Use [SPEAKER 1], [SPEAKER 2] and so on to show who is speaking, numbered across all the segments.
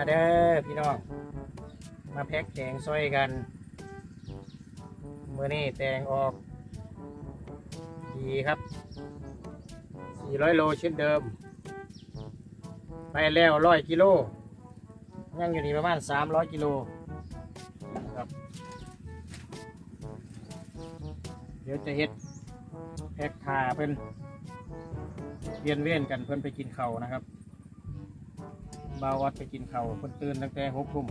[SPEAKER 1] มาเด้อพี่น้อง มาแพ็กแกงซอยกันเมื่อนี้แตงออก ดีครับ 400 โลเช่นเดิม ไปแล้วร้อยกิโลยังอยู่นี่ประมาณ 300 กิโลนะครับ เดี๋ยวจะเฮ็ดแพ็กทาเพิ่นเวียนเวียนกันเพิ่นไปกินเขานะครับ บาววัดไปกินเขาวเพิ่นตื่นตั้งแต่หกทุ่ม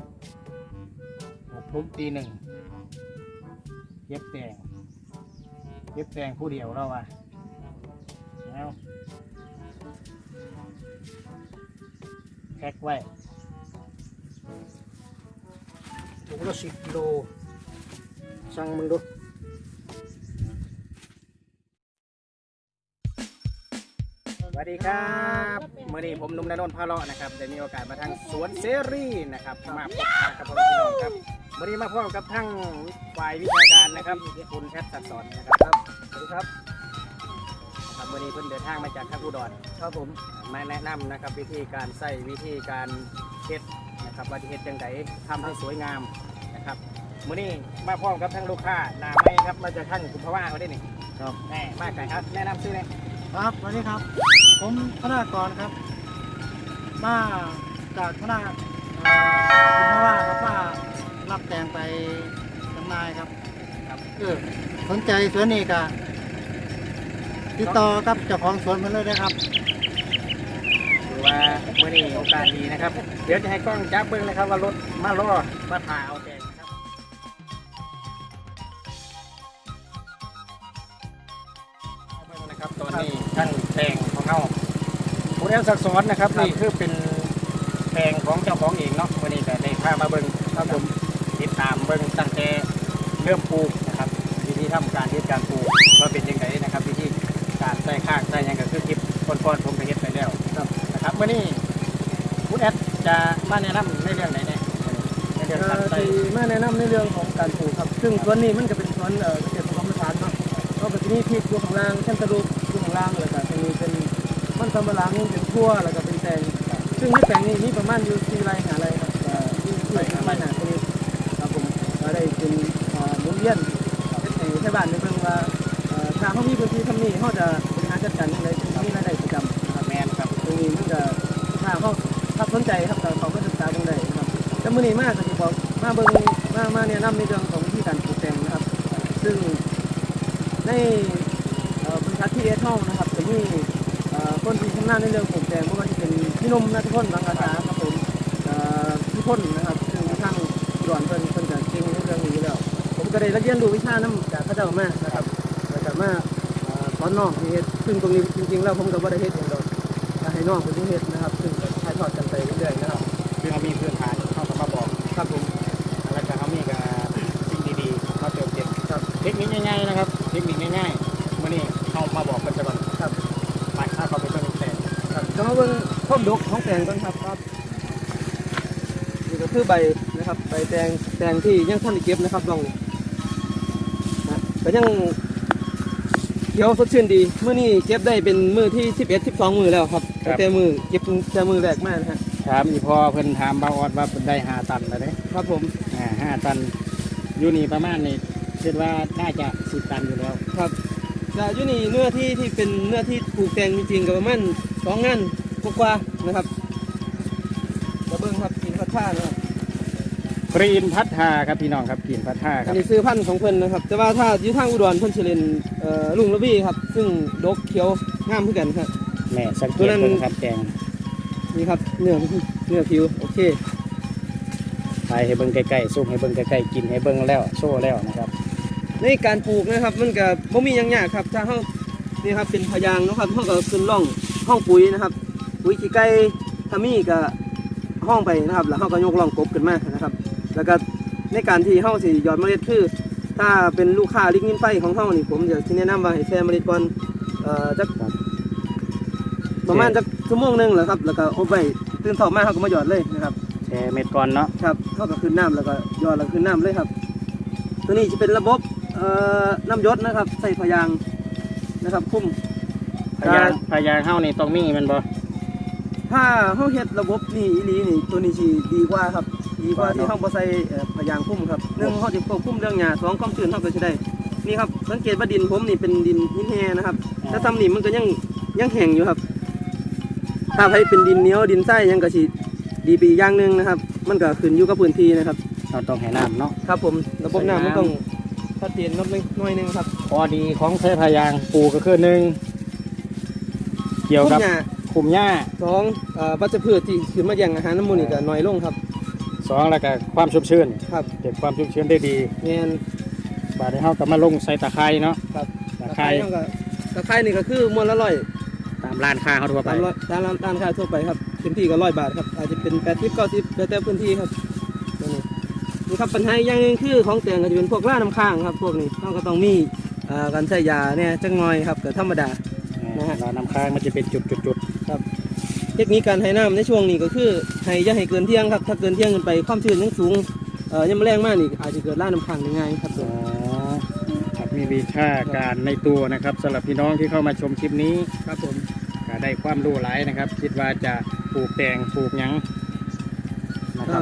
[SPEAKER 1] หกทุ่มตีหนึ่งเย็บแตงเย็บแตงผู้เดียวเราว่ะแล้วแพ็กไว้ถุงละสิบโลสั่งมึงดู วัสดีครับเมื่อนี้ผมหนุ่มนนท์พาเลาะนะครับได้มีโอกาสมาทางสวนเสรีนะครับมาพบปะกับพ่อแม่พี่น้องครับเมื่อนี้มาพบกับทั้งฝ่ายวิชาการนะครับคุณแพทย์สัตสอนนะครับสวัสดีครับครับวันนี้เพิ่นเดินทางมาจากทางอุดรครับผมมาแนะนำนะครับวิธีการใส่วิธีการเฮ็ดนะครับว่าจะเฮ็ดจังไดทำให้สวยงามนะครับมื่อนี้มาพร้อมกับทั้งลูกค้าหนาไม่ครับมาจากท่านคุณพว่าเขาได้นี่
[SPEAKER 2] ครับ
[SPEAKER 1] แน่มากไก่ครับแนะนำซื้อเลย
[SPEAKER 2] ครับสวัสดีครับ ผมธนากรครับ มาจากธนาเอ่อคุณว่าครับว่ารับแตงไปจำหน่ายครับ
[SPEAKER 1] ครับ
[SPEAKER 2] เออสนใจสวนนี้ก็ติดต่อกับเจ้าของสวนมาเลยนะครับ
[SPEAKER 1] ถือว่าเมื่อนี้โอกาสดีนะครับ เดี๋ยวจะให้กล้องจับเบิ้งนะครับว่ารถมาล่อมาถ่าเอาแด นะครับเอาเบิ่งนะครับตอนนี้ท่านแปลงของเขาผู้เรียนสักสอนนะครับนี่คือเป็นแปลงของเจ้าของเองเนาะวันนี้แต่ได้พามาเบิ้งครับผมติดตามเบิ้งตั้งแต่เริ่มปลูกนะครับวิธีทำการเฮ็ดการปลูกว่าเป็นยังไงนะครับวิธีการใส่ข้างใส่หยังก็คือคลิปก่อนๆผมไปเฮ็ดไปแล้วนะครับเมื่อนี้คุณแอดจะมาแนะนำในเรื่องไหนเนี่ยในเรื่องการใส่
[SPEAKER 2] ที่มาแนะนำในเรื่องของการปลูกครับ ซึ่งสวนนี้มันก็เป็นสวนเอ่อเกษ ก็เป็นที่นี่พริกอยู่ข้างล่างแคนตาลูปอยู่ข้างล่างแล้วก็จะมีเป็นมันสำปะหลังเป็นทั่วแล้วก็เป็นแตงซึ่งในแปลงนี้มีประมาณอยู่สี่ไร่หาไร่ครับเอ่อที่ที่ประมาณหาชนิดครับผมก็ได้เป็นหมุนเวียนในใช้บ้านในเมืองว่าทางเขามีพื้นที่ทำนี่เขาจะบริหารจัดการยังไงซึ่งมีรายได้ประจำนะครับ
[SPEAKER 1] แมนครับ
[SPEAKER 2] ตรงนี้มันจะถ้าเขาถ้าสนใจครับเขาก็ศึกษาตรงใดนครับแต่มื่อนี้มากก็จะบอกมาเบิ่งมามาแนะนำในเรื่องของวิธีการปลูกแตงนะครับ ซึ่ง ในบริษัทที่เอสห้องนะครับจะมีเอ่คนที่ชำนาญในเรื่องปลูกแตงไม่ว่าจะเป็นพี่หนมนัทพลบางอาสาครับผมเอ่พี่พลนะครับซึ่งทางด่วนเพิ่นเพิ่นจะเก่งในเรื่องนี้แล้ว ผมก็ได้เรียนรู้วิชานํจากพระเจ้ามานะครับแล้วก็มาเอ่อสอนน้องมีเฮ็ดซึ่งตรงนี้จริงๆแล้วผมก็บ่ได้เฮ็ดเองดอกให้น้องเป็นที่เฮ็ดนะครับ ซึ่งถ่ายทอดกันไปเรื่อยๆนะครับ
[SPEAKER 1] คือเขามีพื้นฐานเข้ามาบอก
[SPEAKER 2] ครับผม
[SPEAKER 1] ง่ายๆนะครับ เทคนิคง่ายๆเมื่อนี้เขามาบอกกันจะก่อน
[SPEAKER 2] ครับ
[SPEAKER 1] ไปถ้าเขาไปเบิ่งแต่
[SPEAKER 2] ครับก็มาเบิ่งข้อมดกของแตงก่อนครับครับนี่ก็คือใบนะครับใบแตงแตงที่ยังท่านได้เก็บนะครับลองนี่นะก็ยังเขียวสดชื่นดีมื้อนี้เก็บได้เป็นมื้อที่ 11 12 มื้อแล้วครับตั้งแต่มื้อเก็บตั้งแต่มื้อแรกมานะฮะ
[SPEAKER 1] ถามอีพ่อเพิ่นถามบาวออดว่าเพิ่นได้หาตันแล้วเด้
[SPEAKER 2] ครับผม
[SPEAKER 1] อ่าห้าตันอยู่นี่ประมาณนี้ คิดว่าน่าจะสิบตันอยู่แล้ว
[SPEAKER 2] ครับก็อยู่นี่เนื้อที่ที่เป็นเนื้อที่ปลูกแตงจริงๆก็ประมาณสองงานกว่าๆนะครับกระเบื้องครับกินพัดท่านะครับ
[SPEAKER 1] กรีนพัฒนาครับพี่น้องครับกรีนพัฒนาค
[SPEAKER 2] อั
[SPEAKER 1] รั
[SPEAKER 2] น
[SPEAKER 1] บ
[SPEAKER 2] นี้ซื้อพันธุ์ของเพิ่นนะครับ แต่ว่าถ้าอยู่ทางอุดรเพิ่นสิเล่นเอ่อลุงระบี้ครับ ซึ่งดกเขียวงามคือกันครับ
[SPEAKER 1] แม่สังเก
[SPEAKER 2] ตัว
[SPEAKER 1] ต
[SPEAKER 2] นั้น
[SPEAKER 1] เบิ่งครับแกง
[SPEAKER 2] นี่ครับเนื้อเนื้อผิวโอเค
[SPEAKER 1] ถ่ายให้เบิ่งใกล้ๆซูมให้เบิ่งใกล้ๆกินให้เบิ่งแล้วโชว์แล้วนะครับ
[SPEAKER 2] ในการปลูกนะครับ มันก็บ่มีหยังยากครับ ถ้าเฮานี่ครับเป็นพะยางเนาะครับเฮาก็ขึ้นร่องห้องปุ๋ยนะครับ ปุ๋ยขี้ไก่ถ้ามีก็ห้องไปนะครับ แล้วเฮาก็ยกร่องกบขึ้นมานะครับ แล้วก็ในการที่เฮาสิหยอดเมล็ดคือ ถ้าเป็นลูกค้าลิกนินไฟของเฮานี่ผมจะสิแนะนำว่าให้แช่เมล็ดก่อนเอ่อจักประมาณจักชั่วโมงหนึงแหละครับ แล้วก็อบไว้ตื่นเช้ามาเฮาก็มาหยอดเลยนะครับ
[SPEAKER 1] แช่เม็ดก่อนเนาะ
[SPEAKER 2] ครับเฮาก็ขึ้นน้ำแล้วก็หยอดแล้วขึ้นน้ำเลยครับ ตัวนี้จะเป็นระบบเอ่อ น้ำหยศนะครับ ใส่พยางนะครับคุ้ม
[SPEAKER 1] พยางพยางเฮานี่ต้องมีแมันบ่
[SPEAKER 2] ถ้าเฮาเฮ็ดระบบนี่อีหลีนี่ตัวนี้สิดีกว่าครับ ดีกว่าที่เฮาบ่ใส่เอ่อพยางคุ้มครับหนึ่งเฮาสิควบคุมเรื่องหญ้าสองความชื้นเฮาก็สิได้ นี่ครับสังเกตว่าดินผมนี่เป็นดินหินแห่นะครับแต่ซ้ำนี่มันก็ยังยังแห้งอยู่ครับ ถ้าให้เป็นดินเหนียวดินทรายยังก็สิดีไปอีกอย่างหนึงนะครับ มันก็ขึ้นอยู่กับพื้นที่นะครับ
[SPEAKER 1] เราต้องให้น้ำเนาะ
[SPEAKER 2] ครับผมระบบน้ำ
[SPEAKER 1] ใส่น้ำ
[SPEAKER 2] มันต้อง ชัดเจนนิดนึงหน่อยหนึงครับ
[SPEAKER 1] ข้อดีของใช้พายางปูก็คือหนึ่งเกี่ยวกับ
[SPEAKER 2] คุมหญ้า
[SPEAKER 1] คุมหญ้า
[SPEAKER 2] สองเอ่อวัชพืชที่ขึ้นมาแย่งอาหารน้ำมูลนี่ก็น้อยลงครับ
[SPEAKER 1] สองแล้วก็ความชุ่มชื้น
[SPEAKER 2] ครับ
[SPEAKER 1] เก็บความชุ่มชื้นได้ดี
[SPEAKER 2] แม่น
[SPEAKER 1] บาดนี้เฮาก็มาลงใส่ตะไคร้เนาะ
[SPEAKER 2] ครับ
[SPEAKER 1] ตะไคร้
[SPEAKER 2] เนาะก็ตะไคร้นี่ก็คือมวลละร้อย
[SPEAKER 1] ตามร้านค้าเขาทั่วไป
[SPEAKER 2] ตามร้อยตามร้านร้านค้าทั่วไปครับพื้นที่ก็ร้อยบาทครับอาจจะเป็นแปดสิบเก้าสิบแล้วแต่พื้นที่ครับตัวนี้นี่ ครับปัญหาอีกอย่างหนึงคือของแต่งก็จะเป็นพวกล่าน้ำค้างครับ พวกนี้เราก็ต้องมีเอ่อการใช้ยาเนี่ยจังหน่อยครับก็ธรรมดา นะฮะ
[SPEAKER 1] ร้านน้ำค้างมันจะเป็นจุดจุดจุด
[SPEAKER 2] เทคนิคการให้น้ำในช่วงนี้ก็คือให้อย่าให้เกินเที่ยงครับถ้าเกินเที่ยงเกินไปความชื้นยังสูงเอ่อยังไม่แรงมากนี่อาจจะเกิดล่าน้ำค้างได้ง่ายครับ
[SPEAKER 1] อ๋อครับมีวิชาการในตัวนะครับสำหรับพี่น้องที่เข้ามาชมคลิปนี้
[SPEAKER 2] ครับผม
[SPEAKER 1] ก็ได้ความรู้หลายนะครับ คิดว่าจะปลูกแตงปลูกหยังนะ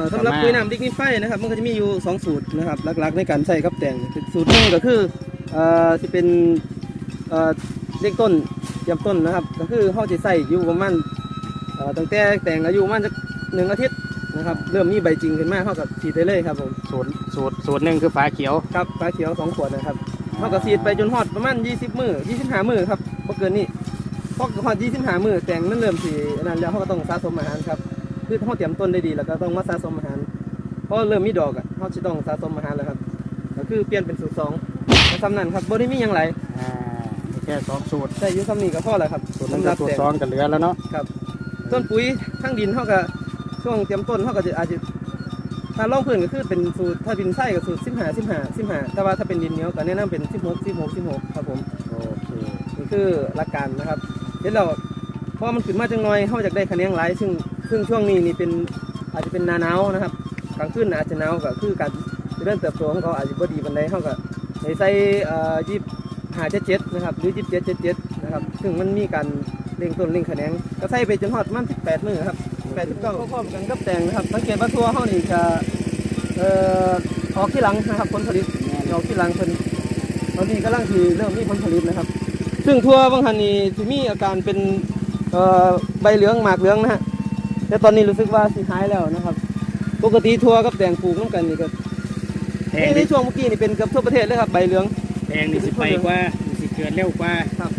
[SPEAKER 1] ค
[SPEAKER 2] เอ่
[SPEAKER 1] รับ
[SPEAKER 2] อสำหรับ
[SPEAKER 1] ก็มา
[SPEAKER 2] ปุ๋ยน้ำดิกนิไฟนะครับมันก็จะมีอยู่ 2 สูตรนะครับหลักๆในการใช้กับแต่งสูตรหนึ่งก็คือเอ่อที่เป็นเอ่อเลี้ยงต้นเตรียมต้นนะครับ ก็คือเขาจะใส่อยู่ประมาณเอ่อตั้งแต่แต่งอายุประมาณจะหนึ่งอาทิตย์นะครับเริ่มมีใบจริงขึ้นมาเขากับฉีดได้เลยครับผม
[SPEAKER 1] สูตรสูตรสูตรหนึ่งคือฝาเขียว
[SPEAKER 2] ครับฟ้าเขียวสองขวดนะครับเขากับฉีดไปจนฮอดประมาณ 20 มือ25 มือครับบ่เกินนี้พอฮอด25 มือแต่งมันเริ่มสีนั่นแล้วเขาก็ต้องสะสมอาหารครับ คือเขาเตรียมต้นได้ดีแล้วก็ต้องมาสะสมอาหารพอเริ่มมีดอกอะเขาจะต้องสะสมอาหารแล้วครับก็คือเปลี่ยนเป็นสูตรสองแต่ซ้ำนั้นครับบ่ได้มีอย่างไร
[SPEAKER 1] อ่ามีแค่สองสูตร
[SPEAKER 2] แต่อยุซ้ำนี้ก็พอแล้วครับ
[SPEAKER 1] สูตรหนึ่ง
[SPEAKER 2] สำห
[SPEAKER 1] กั
[SPEAKER 2] รั
[SPEAKER 1] บบสูต
[SPEAKER 2] แต่
[SPEAKER 1] รสองกันเหลือแล้วเนาะ
[SPEAKER 2] ครับต้นปุ๋ยทั้งดินเขาก็ช่วงเตรียมต้นเขาก็จะอาจจะถ้าล่องพื้นก็คือเป็นสูตรถ้าดินไส้ก็สูตร15 15 15แต่ว่าถ้าเป็นดินเหนียวก็แนะนำเป็น16 16 16ครับผม
[SPEAKER 1] โอเค
[SPEAKER 2] นี่คือหลักการนะครับเห็นเราเพราะมันขึ้นมาจังน้อยเขาอยากได้คะแนนหลายซึ่ง ซึ่งช่วงนี้นี่เป็นอาจจะเป็นหนาหนาวนะครับกลางคืนอาจจะหนาวก็คือการเจริญเติบโตของเขาอาจจะบ่ดีปานใดเขาก็ในใส่เอ่อยี่ห้าเจ็ดเจ็ดนะครับหรือยี่สิบเจ็ดเจ็ดเจ็ดนะครับซึ่งมันมีการเร่งต้นเร่งคะแนนก็ใส่ไปจนฮอดมันสิบแปดมือครับแปดสิบเก้าพร้อมๆกันกับแตงนะครับสังเกตว่าทั่วเขานี่จะเอ่อออกที่หลังนะครับผลผลิตออกที่หลังเพิ่นตอนนี้กำลังที่เริ่มมีผลผลิตนะครับ ซึ่งทั่วบางทันนี่ที่มีอาการเป็นเอ่อใบเหลืองหมากเหลืองนะฮะ แต่ตอนนี้รู้สึกว่าสิหายแล้วนะครับ ปกติทั่วกับแดงปลูกน้ำกันนี่ก็
[SPEAKER 1] แตง
[SPEAKER 2] ใน
[SPEAKER 1] นี่
[SPEAKER 2] ช่วงเมื่อกี้นี่เป็นเกับทั่วประเทศเลยครับใบเหลือง
[SPEAKER 1] แตงนี่สิไปกว่านี่สิเกิดเร็วกว่า
[SPEAKER 2] ครับ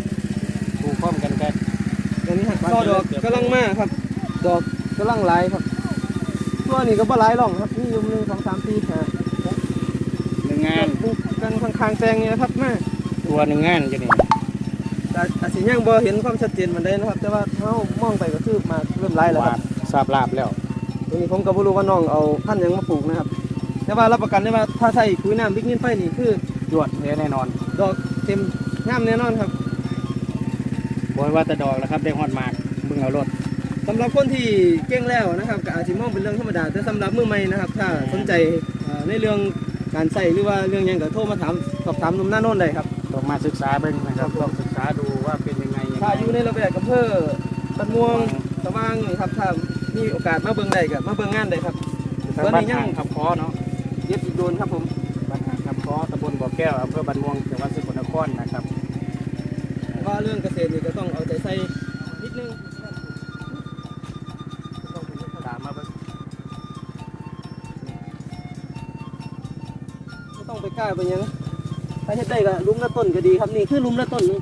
[SPEAKER 1] ปลูกพร้อมกันกัน
[SPEAKER 2] อย่างนี้ฮะ
[SPEAKER 1] บ้าน
[SPEAKER 2] ก็ดอก
[SPEAKER 1] เกิด
[SPEAKER 2] กำลังมาครับ ดอกกำลังหลายครับตัวนี้ก็บ่หลายหรอกครับนี่อยุ่หนึ่งสองสามสี่ห้า
[SPEAKER 1] หนึ่งงาน
[SPEAKER 2] ปลูกกันข้างๆแตงนี่นะครับมา
[SPEAKER 1] ตัวหนึ่งงานอยู่นี่
[SPEAKER 2] แต่อาจสิยังบ่เห็นความชัดเจนมันได้นะครับ แต่ว่าเขามองไปก็คือหมากเริ่มหลายแล้วครับ
[SPEAKER 1] วาด ทราบลาบแล้ว
[SPEAKER 2] ตรงนี้ผมก็บ่รู้ว่าน้องเอาพันธุ์หยังมาปลูกนะครับ แต่ว่ารับประกันได้ว่าถ้าใส่ปุ๋ยน้ำบิ๊กนินไฟนี่คือ
[SPEAKER 1] จวดแท้แน่นอน
[SPEAKER 2] ดอกเต็มงามแน่นอนครับ
[SPEAKER 1] บอยว่าแต่ดอกแล้วครับได้ฮอดหมากมึงเอารถ
[SPEAKER 2] สำหรับคนที่เก่งแล้วนะครับก็อาจจะมองเป็นเรื่องธรรมดาแต่สำหรับมือใหม่นะครับ ถ้าสนใจเอ่อในเรื่องการใส่หรือว่าเรื่องหยังก็โทรมาถามสอบถามหนุ่มหน้าโน่นได้ครับ
[SPEAKER 1] ต้องมาศึกษาเบิ่งนะครับต้องศึกษาดูว่าเป็นยังไงยังไง
[SPEAKER 2] ถ้าอยู่ในระเบียบอำเภอบันม่วงสว่างนี่ครับถ้า มีโอกาสมาเบิ่งได้ก็มาเบิ่งงานได้ครับ
[SPEAKER 1] ทางบ้านห่างขับคอเนาะ
[SPEAKER 2] เย็บอีกโดนครับผม
[SPEAKER 1] บ้านห่างขับคอตำบลบ่อแก้วอำเภอบ้านม่วงจังหวัดสกลนครนะครับ
[SPEAKER 2] แต่ว่าเรื่องเกษตรนี่ก็ต้องเอาใจใส่นิดนึง
[SPEAKER 1] ตามมาเบิ่ง
[SPEAKER 2] ไม่ต้องไปกล้าไปหยังถ้าเฮ็ดได้ก็ลุมละต้นก็ดีครับนี่คือลุมละต้นนี่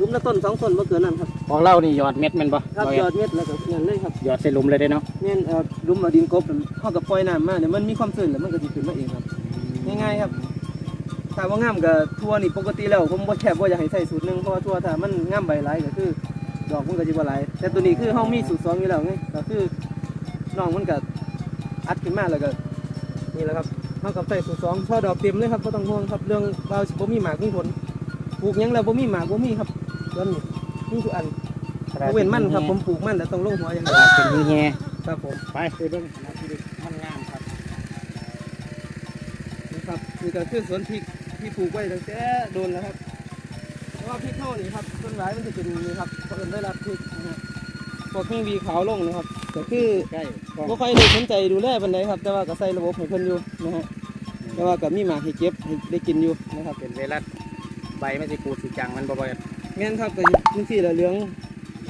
[SPEAKER 2] ลุมละต้นสองต้นบ่เกินนั้นครับ
[SPEAKER 1] ของเรานี่หยอดเม็ดแมันบ่
[SPEAKER 2] ครับ
[SPEAKER 1] บ่
[SPEAKER 2] ยอดเม็ดแล้วก็อย่างเลยครับ
[SPEAKER 1] หยอดใส่หลุมเลยได้เนาะ
[SPEAKER 2] แม่นเอ่อลุมเอาดินกบเข้ากับปล่อยน้ำมาเดี๋ยวมันมีความชื้นแล้วมันก็สิขึ้นมาเองครับ ง่ายๆครับถ้าว่างามกับทั่วนี่ปกติแล้วผมบ่แคบว่าอยากให้ใส่สูตรหนึงเพราะว่าทั่วถ้ามันงามใบหลายก็คือ ดอกมันก็สิบ่หลายแต่ตัวนี้คือเฮามีสูตรสองอยู่แล้วไงก็คือน้องมันก็อัดขึ้นมาแล้วก็นี่แหละครับเฮากับใส่สูตรสองพอดอกเต็มเลยครับบ่ต้องห่วงครับเรื่องเราสิบ่มีหมากมีผลปลูกหยังแล้วบ่มีหมากบ่มีครับต้นนี้นี่ทุกอัน ยกเว้นมันครับ ผมปลูกมันแล้วต้องลงหัวอย่าง
[SPEAKER 1] ข
[SPEAKER 2] เดียว
[SPEAKER 1] นาดเป็นมือแง่
[SPEAKER 2] ครับผม
[SPEAKER 1] ไปไปเบิ่งขนาดที่มันงามครับ
[SPEAKER 2] นี่ครับนี่ก็คือสวนพริกที่ปลูกไว้ตั้งแต่โดนแล้วครับเพราะว่าพริกเท่านี่ครับต้นไม้มันจะเป็นนี่ครับเขาเอิ้นได้รับพริกนะฮะปวกแมงวีขาวลงนะครับก็คือ
[SPEAKER 1] ใกล้กล้อง
[SPEAKER 2] บ่ค่อยได้สนใจดูแลปานใดครับ แต่ว่าก็ใส่ระบบให้เพิ่นอยู่นะฮะแต่ว่าก็มีหมากให้เก็บให้ได้กินอยู่นะครับ
[SPEAKER 1] เป็นเวลาใบไม่สิกูดสิจังมันบ่บ่อย
[SPEAKER 2] แม่นครับก็จังซี่ละเหลือง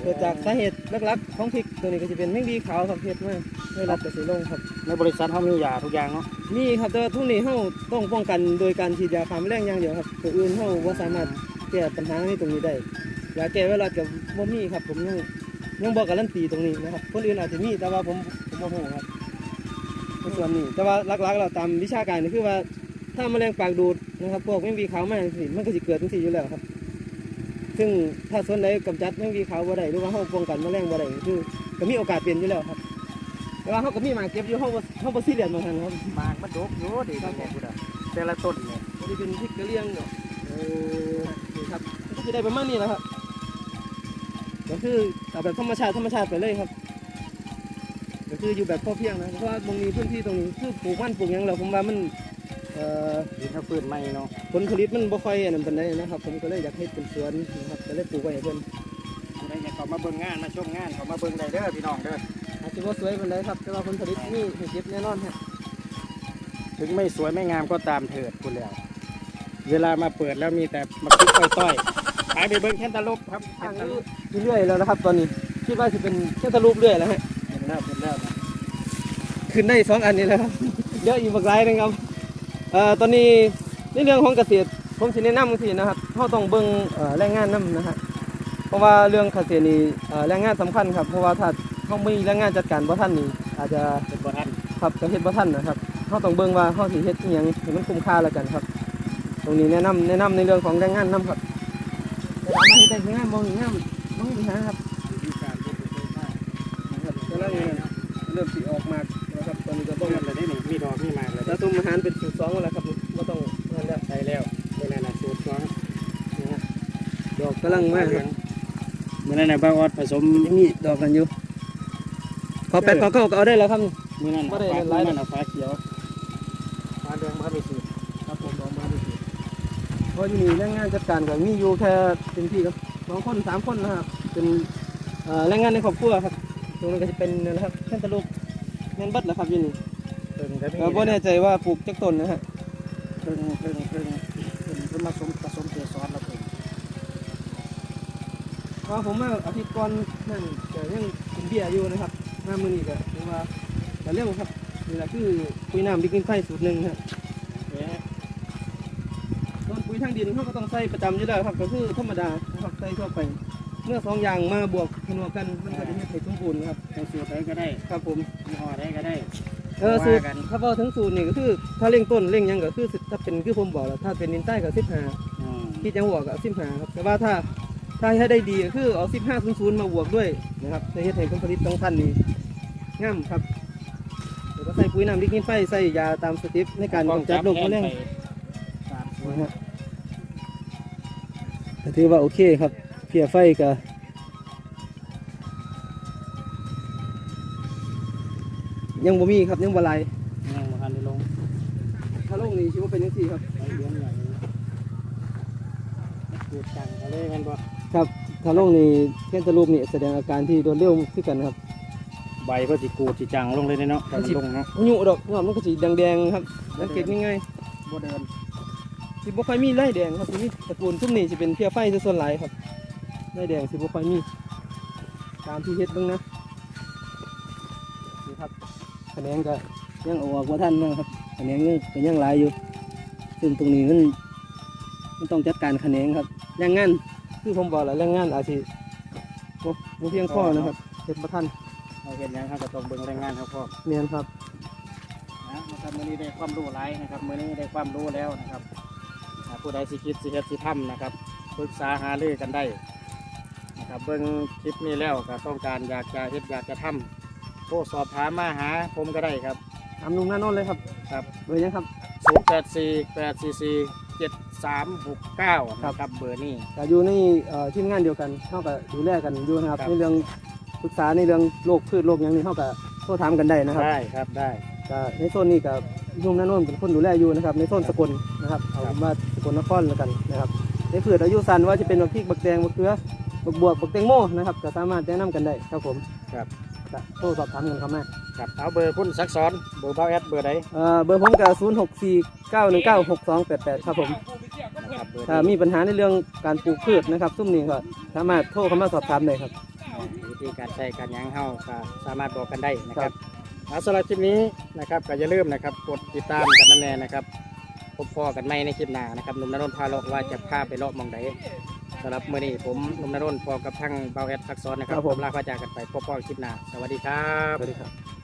[SPEAKER 2] เกิดจากสาเหตุหลักๆของพริกตัวนี้ก็จะเป็นแมงวีขาวครับเฮ็ดมาไวรัสก็สิลงครับ
[SPEAKER 1] ในบริษัทเขามียาทุกอย่างเนาะ
[SPEAKER 2] มีครับแต่ว่าทุกนี้เฮาต้องป้องกันโดยการฉีดยาฆ่าแมลงอย่างเดียวครับตัวอื่นเฮาบ่สามารถแก้ปัญหาในตรงนี้ได้ยาแก้ไวรัสก็บ่มีครับ ผมยังยังบ่การันตีตรงนี้นะครับคนอื่นอาจจะมีแต่ว่าผมผมบ่ฮู้ครับในส่วนนี้ แต่ว่าหลักๆ เราตามวิชาการนี่คือว่าถ้าแมลงปากดูดนะครับพวกแมงวีขาวมาจังซี่มันก็สิเกิดจังซี่อยู่แล้วครับ ซึ่งถ้าส่วนใดกำจัดแมงวีขาวบ่ได้หรือว่าเฮาป้องกันแมลงบ่ได้คือก็มีโอกาสเป็นอยู่แล้วครับ แต่ว่าเฮาก็มีหมากเก็บอยู่เฮาบ่เฮาบ่ซีเรียสเหมือนกันครับ
[SPEAKER 1] มากมันดกอยู่ดีครับผมแต่ละต้นเนี่ย
[SPEAKER 2] อันนี้เป็นพริกกะเหรี่ยงเนาะเออนี่ครับก็จะได้ประมาณนี้แหละครับก็คือเอาแบบธรรมชาติธรรมชาติไปเลยครับก็คืออยู่แบบพอเพียงนะเพราะว่าตรงนี้พื้นที่ตรงนี้คือปลูกมันปลูกหยังแล้วผมว่ามัน เอ่อ
[SPEAKER 1] ดินเขาฟื้นใหม่เนาะ
[SPEAKER 2] ผลผลิตมันบ่ค่อยอันนั้นปานใดนะครับ ผมก็เลยอยากให้เป็นสวนนะครับก็เลยปลูกไว้ให้เพิ่น
[SPEAKER 1] ผู้ใดอยากเข้ามาเบิ่งงานมาชมงานเขามาเบิ่งได้เด้อพี่น้องเด้อ
[SPEAKER 2] อาจจะบ่สวยปานใดครับแต่ว่าผลผลิตมีให้เก็บแน่นอนครับ
[SPEAKER 1] ถึงไม่สวยไม่งามก็ตามเถิดคุณแล้วเวลามาเปิดแล้วมีแต่มาคลิกต้อยๆไปไปเบิ่งแคนตาลูปครับแค
[SPEAKER 2] ทาง
[SPEAKER 1] นตา
[SPEAKER 2] นี้
[SPEAKER 1] ลูป
[SPEAKER 2] เรื่อยๆแล้วนะครับ ตอนนี้คิดว่าจะเป็นแค่ตะลูปเรื่อยแล้วฮะ
[SPEAKER 1] เห็นแล้วเห็นแล้วนะ
[SPEAKER 2] ขึ้นได้สองอันนี้แล้วครับ เยอะอีกบักหลายหนึงครับ เอ่อตอนนี้ในเรื่องของเกษตรผมสิแนะนำสินะครับเราต้องเบิ่งเอ่อแรงงานนํนะฮะเพราะว่าเรื่องเกษตรนี่เอ่อแรงงานสำคัญครับเพราะว่าถ้าเขาไม่มีแรงงานจัดการบ่ทันนี่อาจจะ
[SPEAKER 1] เป็นบ่ทัน
[SPEAKER 2] ครับจะเฮ็ดบ่ทันนะครับเราต้องเบิ่งว่าเราสิเฮ็ดอีหยังให้มันคุ้มค่าแล้วกันครับ ตรงนี้แนะนำแนะนำในเรื่องของแรงงานนํครับแต่ถามว่าเฮ็ดได้งานบ่งานบ่มีปัญหาครับ
[SPEAKER 1] วิธีการเฮ็ดบ่เคยมา
[SPEAKER 2] นะครับกำลังเริ่มสิออกมา ก็
[SPEAKER 1] ต้
[SPEAKER 2] ต้
[SPEAKER 1] น
[SPEAKER 2] อง
[SPEAKER 1] นั้นเลยได้นี่มีดอกมีหมากเลย
[SPEAKER 2] แล้
[SPEAKER 1] เด้
[SPEAKER 2] ว
[SPEAKER 1] อ
[SPEAKER 2] ต้มอาหารเป็นสูตรสองแล้วครับก็ต้องนั่นแล้ว
[SPEAKER 1] ใช่แล้วเมื่อนั้นน่ะสูตรสอง
[SPEAKER 2] ดอกกำลังมากครับ
[SPEAKER 1] เมื่อนั้นน่ะบ้าวอดผสม
[SPEAKER 2] ยังมีดอกกันอยู่ขอแปดขอเก้าก็เอาได้แล้วครับ
[SPEAKER 1] เมื่อนั้น
[SPEAKER 2] บ่ได้
[SPEAKER 1] ฟ้า
[SPEAKER 2] หลาย
[SPEAKER 1] เมื่อนั้นน่ะฟ้าเขียวฟ้าแดงบ่ทันได้สูตร
[SPEAKER 2] ครับผมดอกมาดีเพราะที่นี่แรงงานจัดการก็มีอยู่แค่เป็นที่ครับสองคนสามคนนะครับเป็นเอ่อแรงงานในครอบครัวครับตรงนี้นก็จะเป็นนั่นแหละครับแค่ตะลุก เงินเบัดแหละครับอยี่นี่
[SPEAKER 1] เพิ่งก็มี
[SPEAKER 2] ก็บ่แน่ใจว่าปลูกจักต้นนะฮะ
[SPEAKER 1] เพิ่งเพิ่งเพิ่งเพิ่งเพิ่งมาผสมผสมเกสรแล้วเพิ่ง
[SPEAKER 2] เพราะผมมาอาทิตย์ก่อนนั่นก็ยังกินเบียร์อยู่นะครับมามื้อนี้ก็ถือว่าก็เร็วครับนี่แหละคือปุ๋ยน้ำดิกินไฟสูตรหนึ่งครับ
[SPEAKER 1] เอ๊ะ
[SPEAKER 2] ส่วนปุ๋ยทางดินเขาก็ต้องใส่ประจำอยู่แล้วครับก็คือธรรมดานะครับใส่ทั่วไป เมื่อสองอย่างมาบวกผนวกกันมัน บูรณ์ครับ
[SPEAKER 1] เอาสูตรไหนก็ได้
[SPEAKER 2] ครับผม
[SPEAKER 1] ยี่ห้อไหนก็ได้
[SPEAKER 2] เออสูตร
[SPEAKER 1] ว่ากัน
[SPEAKER 2] ถ้าเอาถึงสูตรนี่ก็คือถ้าเร่งต้นเร่งหยังก็คือสิถ้าเป็นคือผมบอกแล้วถ้าเป็นดินใต้ก็สิบห้า
[SPEAKER 1] อืม
[SPEAKER 2] ที่จังหวะก็สิบห้าครับแต่ว่าถ้าถ้าให้ได้ดีก็คือเอาสิบห้าศูนย์ศูนย์มาบวกด้วยนะครับจะเฮ็ดให้ผลผลิตของท่านนี่งามครับแล้วก็ใส่ปุ๋ยน้ำดิกินไฟใส่ยาตามสเต็ปในการกำจัดโรคแมลง
[SPEAKER 1] ไปสามสูตร
[SPEAKER 2] นะฮะก็ถือว่าโอเคครับ เพียไฟก็ ยังบ่มีครับยังบ่ไหลาย
[SPEAKER 1] ยังบ่ทันได้ลง
[SPEAKER 2] ถ้าลงนี่ชิว่าเป็นยังสี่ครับ
[SPEAKER 1] ไปเลี้ยงใหญ่สูตรจังก็เลยแม่นบ่
[SPEAKER 2] ครับถ้าลงนี่แค่ตะรูปนี่แสดงอาการที่โดนเร็วขึ้นกันครับ
[SPEAKER 1] ใบก็สิกูดสิจังลงเลยเนาะกันลงเนาะ
[SPEAKER 2] อายุดอกยอดมันก็สีแดงๆครับสังเกตง่าย
[SPEAKER 1] บ่เดิน
[SPEAKER 2] ๆสิบ่ค่อยมีไล่แดงครับสิมีตระกูลทุ่มนี่สิเป็นเพียไฟซะส่วนหลายครับไล่แดงสิบ่ค่อยมี ตามที่เฮ็ดเบิ่งนะนี่ครับ คะแนนก็ยังเอาออกบ่ทันนะครับคะแนนยังก็ยังหลายอยู่ ซึ่งตรงนี้มันมันต้องจัดการคะแนนครับแรงงานคือผมบอกแล้วแรงงานอาจสิบ่บ่เพียงพอนะครับเฮ็ดบ่ทัน
[SPEAKER 1] เอาเห็นยังครับก็ต้องเบิ่งแรงงานเขาพ่อ
[SPEAKER 2] แม่นครับ
[SPEAKER 1] นะครับมื้อนี้ได้ความรู้หลายนะครับมื้อนี้ได้ความรู้แล้วนะครับอ่าผู้ใดสิคิดสิเฮ็ดสิทำนะครับปรึกษาหารือกันได้นะครับเบิ่งคลิปนี้แล้วก็ต้องการอยากจะเฮ็ดอยากจะทำ โทรสอบถามมาหาผมก็ได้ครับ
[SPEAKER 2] ตามลุงหน้านนท์เลยครับ
[SPEAKER 1] ครับ
[SPEAKER 2] เบอร์ยังครับ
[SPEAKER 1] 084 844 7369นะครับเบอร์นี้
[SPEAKER 2] ก็อยู่ในเอ่อทีมงานเดียวกันเท่ากับดูแลกันอยู่นะครับ
[SPEAKER 1] ครับ
[SPEAKER 2] ในเรื่องปรึกษาในเรื่องโรคพืชโรคหยังนี่เท่ากับโทรถามกันได้นะครับ
[SPEAKER 1] ได้ครับได้
[SPEAKER 2] ก็ในโซนนี้กับลุงหน้านนท์เป็นคนดูแลอยู่นะครับในโซนสกลนะครับเอา
[SPEAKER 1] ครับ
[SPEAKER 2] เป็นว่าสกลนครแล้วกันนะครับในพืชอายุสั้นว่าจะเป็นบักพริกบักแดงบักเกลือบับักบวบบักแตงโมนะครับก็สามารถแนะนำกันได้ครับผม
[SPEAKER 1] ครับ
[SPEAKER 2] ก็โทรสอบถามกันเข้ามา
[SPEAKER 1] ครับเอาเบอร์คุณซักซ้อนเบอร์เบาแอดเบอร์ใด
[SPEAKER 2] เอ่อเบอร์ผมก็0 6 4 9 1 9 6 2 8 8ครับผม
[SPEAKER 1] นะครับเบอร์
[SPEAKER 2] ถ้ามีปัญหาในเรื่องการปลูกพืชนะครับซุ่มนี้ก็สามารถโทรเข้ามาสอบถามได้ครับ
[SPEAKER 1] อ่าวิธีการใช้การหยังเฮาก็สามารถบอกกันได้นะครับเอาสำหรับคลิปนี้นะครับก็อย่าลืมนะครับกดติดตามกันนั่นแน่นะครับพบพอกันใหม่ในคลิปหน้านะครับหนุ่มนรนท์พาเลาะว่าจะพาไปเลาะหมองใด สำหรับมื้อนี้ผมหนุ่มนรนท์พอกับทั้งเบาแอดซักซ้อนนะครับ
[SPEAKER 2] ครับผม
[SPEAKER 1] ลาพาจากกันไปพบพอกันคลิปหน้าสวัสดีครับ
[SPEAKER 2] สวัสดีครับ